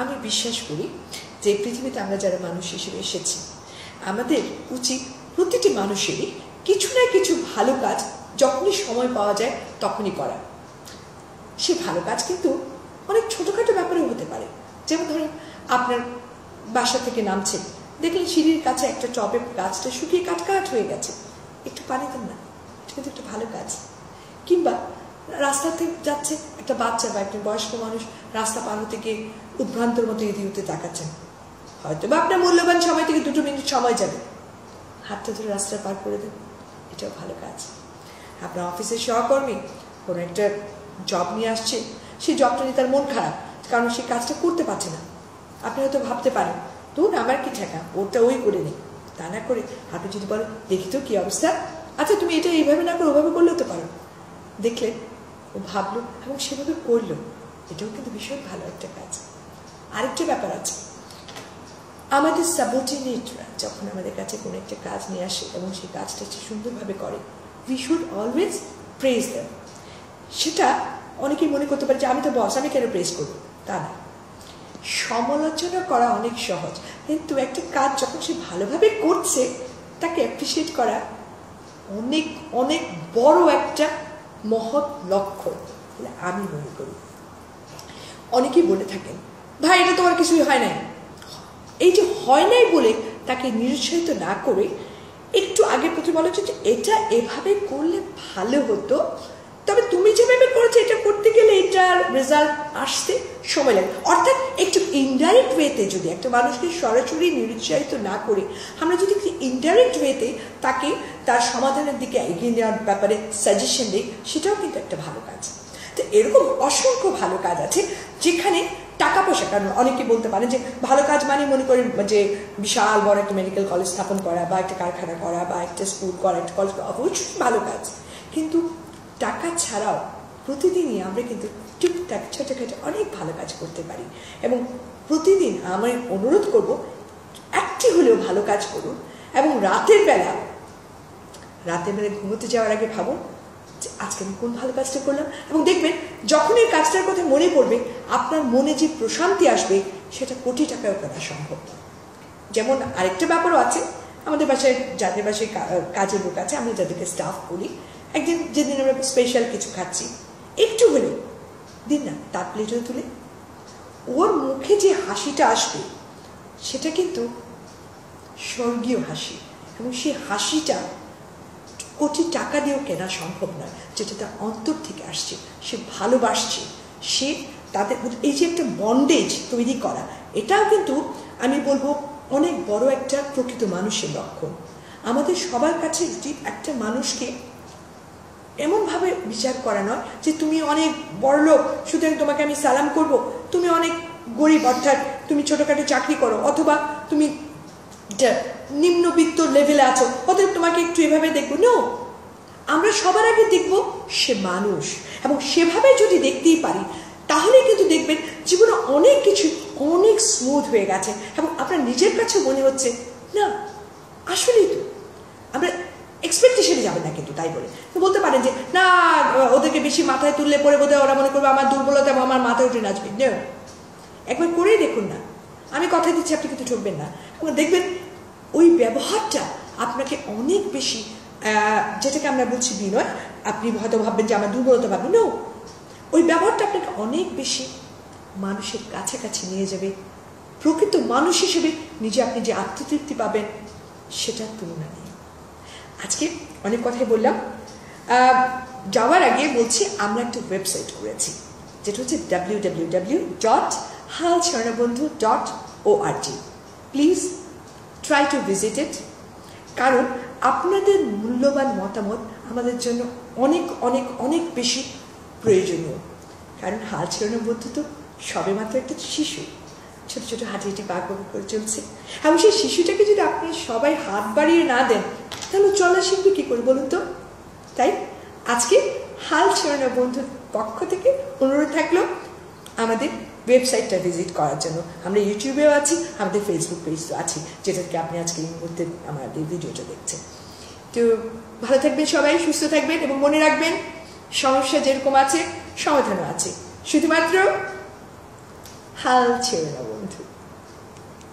আমি বিশ্বাস করি যে পৃথিবীতে আমরা যারা মানুষ হিসেবে এসেছি, আমাদের উচিত প্রতিটি মানুষেরই কিছু না কিছু ভালো কাজ যখনই সময় পাওয়া যায় তখনই করা। সে ভালো কাজ কিন্তু অনেক ছোটোখাটো ব্যাপারেও হতে পারে। যেমন ধরুন, আপনার বাসা থেকে নামছেন, দেখলেন সিঁড়ির কাছে একটা টবে গাছটা শুকিয়ে কাটকাট হয়ে গেছে। একটু পানি দেন না, এটা কিন্তু একটা ভালো কাজ। কিংবা রাস্তাতে যাচ্ছে, একটা বাচ্চা বা একটা বয়স্ক মানুষ রাস্তা পার হতে গিয়ে উদ্ভ্রান্তর মতো এদি উঠে তাকাচ্ছেন হয়তো বা আপনার মূল্যবান সময় থেকে দুটো মিনিট সময় যাবে। হাতটা ধরে রাস্তা পার করে দেন। এটাও ভালো কাজ। আপনার অফিসের সহকর্মী কোনো একটা জব নিয়ে আসছে, সেই জবটা নিয়ে তার মন খারাপ, কারণ সে কাজটা করতে পারছে না। আপনি হয়তো ভাবতে পারেন ধরুন আমার কি ঠেকা? ওটা ওই করে নেই। তা না করে আপনি যদি বলেন, দেখি তো কী অবস্থা? আচ্ছা তুমি এটা এইভাবে না করে ওভাবে করলেও তো পারো। দেখলেন ও ভাবলো এবং সেভাবে করল, এটাও কিন্তু ভীষণ ভালো একটা কাজ। আরেকটা ব্যাপার আছে, আমাদের সাবঅর্ডিনেটরা যখন আমাদের কাছে কোনো একটা কাজ নিয়ে আসে এবং সেই কাজটা সে সুন্দরভাবে করে we should always praise them সেটা অনেকেই মনে করতে পারে যে, আমি তো বস আমি কেন প্রেস করব? তা না। সমালোচনা করা অনেক সহজ, কিন্তু একটা কাজ যখন সে ভালোভাবে করছে, তাকে অ্যাপ্রিসিয়েট করা অনেক অনেক বড় একটা মহৎ লক্ষ্য আমি মনে করি। অনেকেই বলে থাকেন, ভাই, এটা তোমার কিছুই হয় নাই। এই যে হয় নাই বলে তাকে নিরুৎসাহিত না করে একটু আগে প্রথমে বলা হচ্ছে যে এটা এভাবে করলে ভালো হতো। তবে তুমি যেভাবে করেছ, এটা করতে গেলে এটার রেজাল্ট আসতে সময় লাগে। অর্থাৎ একটু ইনডাইরেক্ট ওয়েতে যদি একটা মানুষকে সরাসরি নিরুৎসাহিত না করে, আমরা যদি ইনডাইরেক্ট ওয়েতে তাকে তার সমাধানের দিকে এগিয়ে নেওয়ার ব্যাপারে সাজেশন দিই, সেটাও কিন্তু একটা ভালো কাজ। তো এরকম অসংখ্য ভালো কাজ আছে, যেখানে টাকা পয়সা, কারণ অনেকে বলতে পারে যে ভালো কাজ মানে মনে করেন যে বিশাল বড় একটা মেডিকেল কলেজ স্থাপন করা বা একটা কারখানা করা বা একটা স্কুল করা, একটা কলেজ অবশ্যই ভালো কাজ। কিন্তু টাকা ছাড়াও প্রতিদিনই আমরা কিন্তু টুকটাক ছোটোখাটো অনেক ভালো কাজ করতে পারি। এবং প্রতিদিন আমি অনুরোধ করব, একটি হলেও ভালো কাজ করুন। এবং রাতের বেলা রাতের বেলা ঘুমোতে যাওয়ার আগে ভাবুন যে আজকে আমি কোন ভালো কাজটা করলাম। এবং দেখবেন যখন এই কাজটার কথা মনে পড়বে, আপনার মনে যে প্রশান্তি আসবে, সেটা কোটি টাকাও করা সম্ভব। যেমন আরেকটা ব্যাপারও আছে, আমাদের বাসায় যাদের বাসায় কাজের লোক আছে, আমরা যাদেরকে স্টাফ করি একদিন যেদিন আমরা স্পেশাল কিছু খাচ্ছি, একটু হলেও দিন না, তার প্লেটে তুলে। ওর মুখে যে হাসিটা আসবে, সেটা কিন্তু স্বর্গীয় হাসি। এবং সেই হাসিটা কোটি টাকা দিয়েও কেনা সম্ভব নয়, যেটা তার অন্তর থেকে আসছে। সে ভালোবাসছে। সে তাদের এই যে একটা বন্ডেজ তৈরি করা, এটাও কিন্তু আমি বলব অনেক বড় একটা প্রকৃত মানুষের লক্ষণ। আমাদের সবার কাছে উচিত একটা মানুষকে এমনভাবে বিচার করা নয় যে তুমি অনেক বড় লোক, সুতরাং তোমাকে আমি সালাম করব। তুমি অনেক গরিব, অর্থাৎ তুমি ছোটোখাটো চাকরি করো, অথবা তুমি নিম্নবিত্ত লেভেলে আছো, অতএব তোমাকে একটু এভাবে দেখব। নো আমরা সবার আগে দেখব সে মানুষ। এবং সেভাবে যদি দেখতেই পারি, তাহলে কিন্তু দেখবেন জীবনে অনেক কিছু অনেক স্মুথ হয়ে গেছে। এবং আপনার নিজের কাছে মনে হচ্ছে, না, আসলেই তো। আমরা এক্সপেকটেশনে যাবে না কিন্তু, তাই বলে। বলতে পারেন যে, না, ওদেরকে বেশি মাথায় তুললে পরে বোধহয় ওরা মনে করবে আমার দুর্বলতা আমার মাথায় উঠে নাচবে। নেও একবার করেই দেখুন না। আমি কথা দিচ্ছি, আপনি কিন্তু ঠকবেন না। দেখবেন, ওই ব্যবহারটা আপনাকে অনেক বেশি যেটাকে আমরা বলছি বিনয়, আপনি হয়তো ভাববেন যে আমার দুর্বলতা ভাববেন। নো ওই ব্যবহারটা আপনাকে অনেক বেশি মানুষের কাছাকাছি নিয়ে যাবে। প্রকৃত মানুষ হিসেবে নিজে আপনি যে আত্মতৃপ্তি পাবেন, সেটার তুলনা নেই। আজকে অনেক কথাই বললাম। যাওয়ার আগে বলছি, আমরা একটা ওয়েবসাইট করেছি, যেটা হচ্ছে ডাব্লিউ ডাব্লিউ ডাব্লিউ ডট হাল Swarnabandhu dot O R G please try to visit it কারণ আপনাদের মূল্যবান মতামত আমাদের জন্য অনেক অনেক অনেক বেশি প্রয়োজনীয়। কারণ হাল ছেড়ানো বন্ধু তো সবে মাত্র একটা শিশু। ছোট ছোট হাঁটি হাঁটি পা করে চলছে। এবং সেই শিশুটাকে যদি আপনি সবাই হাত বাড়িয়ে না দেন তাহলে চলা শিখবে কী করে বলুন তো? তাই আজকে হাল ছেড়ানো বন্ধুর পক্ষ থেকে অনুরোধ থাকল আমাদের ওয়েবসাইটটা ভিজিট করার জন্য। আমরা ইউটিউবেও আছি, আমাদের ফেসবুক পেজও আছি, যেটাকে আপনি আজকে এই মুহূর্তে আমাদের ভিডিওটা দেখছেন। তো ভালো থাকবেন সবাই, সুস্থ থাকবেন এবং মনে রাখবেন, সমস্যা যেরকম আছে, সমাধানও আছে। শুধুমাত্র হাল ছেড়ে না বন্ধু